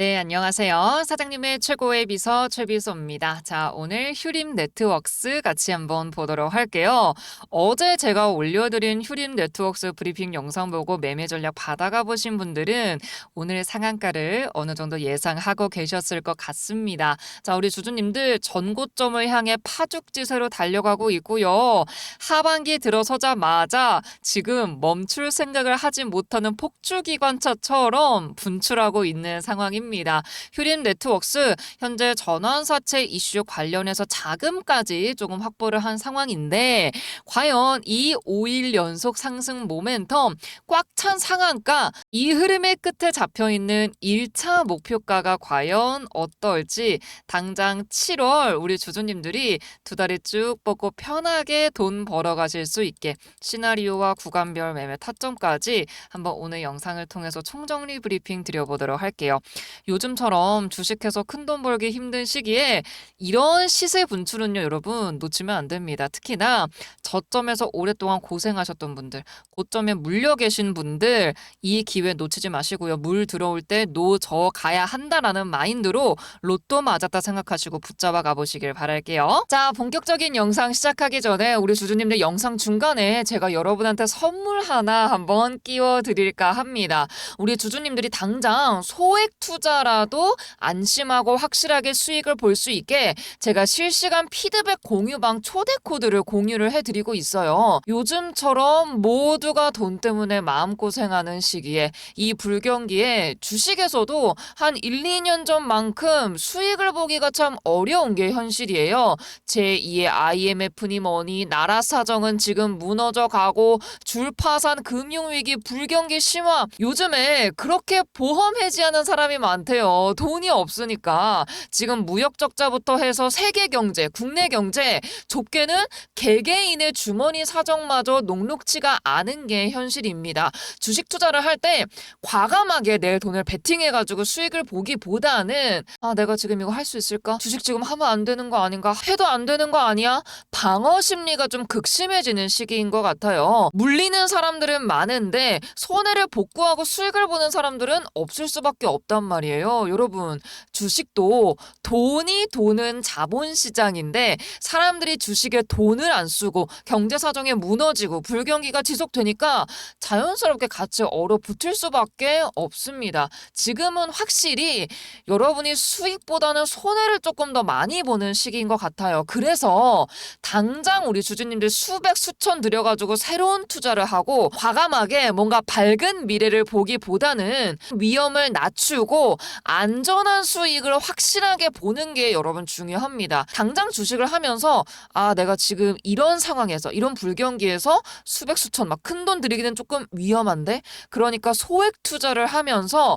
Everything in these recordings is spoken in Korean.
네, 안녕하세요. 사장님의 최고의 비서 최비서입니다. 자, 오늘 휴림 네트워크스 같이 한번 보도록 할게요. 어제 제가 올려드린 휴림 네트워크스 브리핑 영상 보고 매매 전략 받아가 보신 분들은 오늘 상한가를 어느 정도 예상하고 계셨을 것 같습니다. 자, 우리 주주님들 전고점을 향해 파죽지세로 달려가고 있고요. 하반기 들어서자마자 지금 멈출 생각을 하지 못하는 폭주기관차처럼 분출하고 있는 상황입니다. 휴림 네트워크스 현재 전환사채 이슈 관련해서 자금까지 조금 확보를 한 상황인데 과연 이 5일 연속 상승 모멘텀 꽉 찬 상한가 이 흐름의 끝에 잡혀 있는 1차 목표가가 과연 어떨지 당장 7월 우리 주주님들이 두 다리 쭉 뻗고 편하게 돈 벌어 가실 수 있게 시나리오와 구간별 매매 타점까지 한번 오늘 영상을 통해서 총정리 브리핑 드려보도록 할게요. 요즘처럼 주식해서 큰돈 벌기 힘든 시기에 이런 시세 분출은요, 여러분 놓치면 안 됩니다. 특히나 저점에서 오랫동안 고생하셨던 분들, 고점에 물려 계신 분들 이 기회 놓치지 마시고요. 물 들어올 때 노저 가야 한다라는 마인드로 로또 맞았다 생각하시고 붙잡아 가보시길 바랄게요. 자, 본격적인 영상 시작하기 전에 우리 주주님들 영상 중간에 제가 여러분한테 선물 하나 한번 끼워 드릴까 합니다. 우리 주주님들이 당장 소액 투자 라도 안심하고 확실하게 수익을 볼 수 있게 제가 실시간 피드백 공유방 초대 코드를 공유를 해드리고 있어요. 요즘처럼 모두가 돈 때문에 마음고생하는 시기에 이 불경기에 주식에서도 한 1, 2년 전만큼 수익을 보기가 참 어려운 게 현실이에요. 제2의 IMF니 뭐니 나라 사정은 지금 무너져 가고 줄파산 금융위기 불경기 심화 요즘에 그렇게 보험 해지하는 사람이 많 대요. 돈이 없으니까 지금 무역 적자부터 해서 세계 경제, 국내 경제 좁게는 개개인의 주머니 사정마저 녹록치가 않은 게 현실입니다. 주식 투자를 할 때 과감하게 내 돈을 베팅해가지고 수익을 보기보다는 아 내가 지금 이거 할 수 있을까? 주식 지금 하면 안 되는 거 아닌가? 해도 안 되는 거 아니야? 방어 심리가 좀 극심해지는 시기인 것 같아요. 물리는 사람들은 많은데 손해를 복구하고 수익을 보는 사람들은 없을 수밖에 없단 말이에요. 여러분 주식도 돈이 도는 자본시장인데 사람들이 주식에 돈을 안 쓰고 경제 사정에 무너지고 불경기가 지속되니까 자연스럽게 같이 얼어붙을 수밖에 없습니다. 지금은 확실히 여러분이 수익보다는 손해를 조금 더 많이 보는 시기인 것 같아요. 그래서 당장 우리 주주님들 수백 수천 들여가지고 새로운 투자를 하고 과감하게 뭔가 밝은 미래를 보기보다는 위험을 낮추고 안전한 수익을 확실하게 보는 게 여러분 중요합니다. 당장 주식을 하면서 아 내가 지금 이런 상황에서 이런 불경기에서 수백 수천 막 큰 돈 들이기는 조금 위험한데 그러니까 소액 투자를 하면서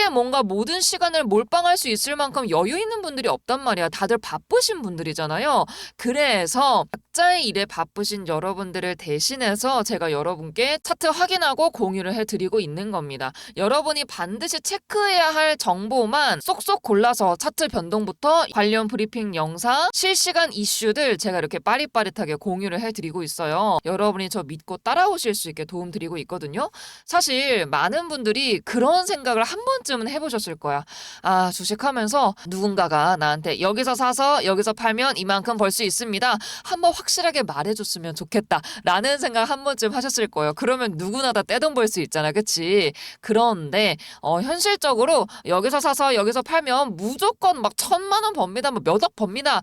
에 뭔가 모든 시간을 몰빵할 수 있을 만큼 여유 있는 분들이 없단 말이야. 다들 바쁘신 분들이잖아요. 그래서 각자의 일에 바쁘신 여러분들을 대신해서 제가 여러분께 차트 확인하고 공유를 해드리고 있는 겁니다. 여러분이 반드시 체크해야 할 정보만 쏙쏙 골라서 차트 변동부터 관련 브리핑 영상, 실시간 이슈들 제가 이렇게 빠릿빠릿하게 공유를 해드리고 있어요. 여러분이 저 믿고 따라오실 수 있게 도움드리고 있거든요. 사실 많은 분들이 그런 생각을 한 번쯤은 해보셨을 거야. 아, 주식하면서 누군가가 나한테 여기서 사서 여기서 팔면 이만큼 벌 수 있습니다. 한번 확실하게 말해줬으면 좋겠다. 라는 생각 한 번쯤 하셨을 거예요. 그러면 누구나 다 떼돈 벌 수 있잖아. 그치? 그런데, 어, 현실적으로 여기서 사서 여기서 팔면 무조건 막 천만 원 법니다. 뭐 몇억 법니다.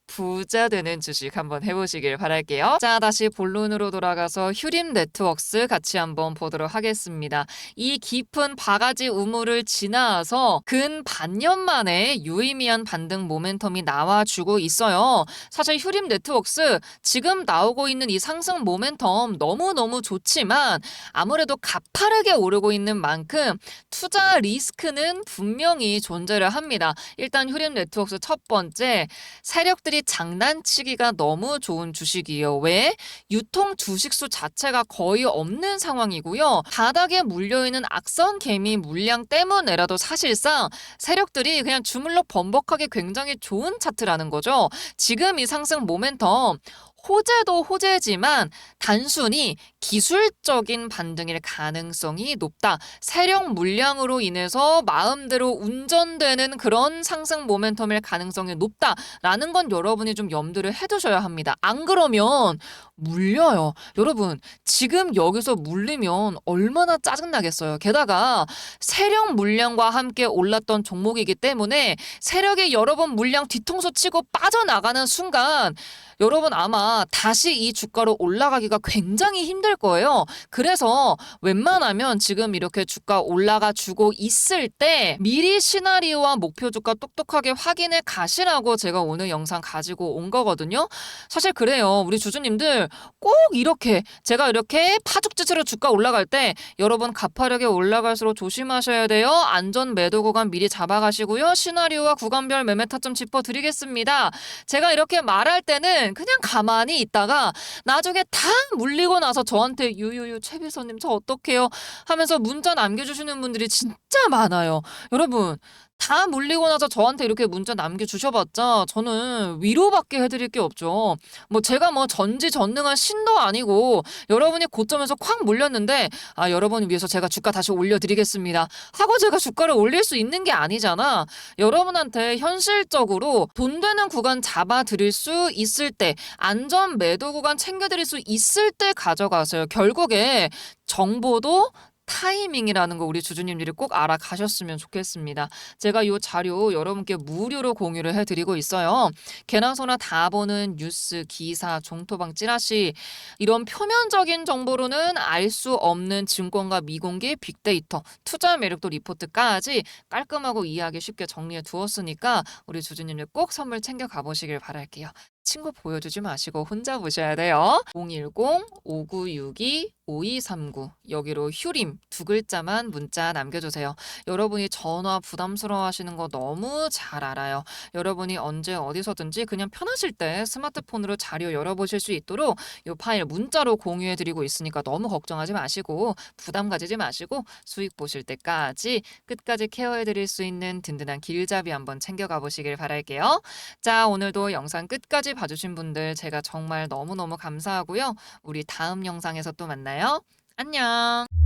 부자 되는 주식 한번 해보시길 바랄게요. 자, 다시 본론으로 돌아가서 휴림 네트웍스 같이 한번 보도록 하겠습니다. 이 깊은 바가지 우물을 지나서 근 반년 만에 유의미한 반등 모멘텀이 나와주고 있어요. 사실 휴림 네트웍스 지금 나오고 있는 이 상승 모멘텀 너무너무 좋지만 아무래도 가파르게 오르고 있는 만큼 투자 리스크는 분명히 존재를 합니다. 일단 휴림 네트웍스 첫 번째 세력들이 장난치기가 너무 좋은 주식이에요. 왜? 유통 주식수 자체가 거의 없는 상황이고요. 바닥에 물려있는 악성 개미 물량 때문에라도 사실상 세력들이 그냥 주물럭 번복하기 굉장히 좋은 차트라는 거죠. 지금 이 상승 모멘텀 호재도 호재지만 단순히 기술적인 반등일 가능성이 높다. 세력 물량으로 인해서 마음대로 운전되는 그런 상승 모멘텀일 가능성이 높다라는 건 여러분이 좀 염두를 해두셔야 합니다. 안 그러면 물려요. 여러분, 지금 여기서 물리면 얼마나 짜증나겠어요. 게다가 세력 물량과 함께 올랐던 종목이기 때문에 세력이 여러 번 물량 뒤통수 치고 빠져나가는 순간 여러분 아마 다시 이 주가로 올라가기가 굉장히 힘들 거예요. 그래서 웬만하면 지금 이렇게 주가 올라가 주고 있을 때 미리 시나리오와 목표 주가 똑똑하게 확인해 가시라고 제가 오늘 영상 가지고 온 거거든요. 사실 그래요. 우리 주주님들 꼭 이렇게 제가 이렇게 파죽지수로 주가 올라갈 때 여러분 가파르게 올라갈수록 조심하셔야 돼요. 안전 매도 구간 미리 잡아가시고요. 시나리오와 구간별 매매 타점 짚어드리겠습니다. 제가 이렇게 말할 때는 그냥 가만히 있다가 나중에 다 물리고 나서 저한테 "유유유 최비서님 저 어떡해요?" 하면서 문자 남겨주시는 분들이 진짜 많아요. 여러분 다 물리고 나서 저한테 이렇게 문자 남겨주셔봤자 저는 위로밖에 해 드릴 게 없죠. 뭐 제가 뭐 전지전능한 신도 아니고 여러분이 고점에서 콱 물렸는데 "아 여러분을 위해서 제가 주가 다시 올려드리겠습니다." 하고 제가 주가를 올릴 수 있는 게 아니잖아. 여러분한테 현실적으로 돈 되는 구간 잡아 드릴 수 있을 때 안전 매도 구간 챙겨 드릴 수 있을 때 가져가세요. 결국에 정보도 타이밍이라는 거 우리 주주님들이 꼭 알아가셨으면 좋겠습니다. 제가 요 자료 여러분께 무료로 공유를 해 드리고 있어요. 개나 소나 다 보는 뉴스, 기사, 종토방 찌라시 이런 표면적인 정보로는 알 수 없는 증권가 미공개 빅데이터, 투자 매력도 리포트까지 깔끔하고 이해하기 쉽게 정리해 두었으니까 우리 주주님들 꼭 선물 챙겨 가보시길 바랄게요. 친구 보여주지 마시고 혼자 보셔야 돼요. 010-5962-5239 여기로 휴림 두 글자만 문자 남겨주세요. 여러분이 전화 부담스러워 하시는 거 너무 잘 알아요. 여러분이 언제 어디서든지 그냥 편하실 때 스마트폰으로 자료 열어보실 수 있도록 요 파일 문자로 공유해 드리고 있으니까 너무 걱정하지 마시고 부담 가지지 마시고 수익 보실 때까지 끝까지 케어해 드릴 수 있는 든든한 길잡이 한번 챙겨가 보시길 바랄게요. 자 오늘도 영상 끝까지 봐주신 분들 제가 정말 너무너무 감사하고요. 우리 다음 영상에서 또 만나요. 안녕.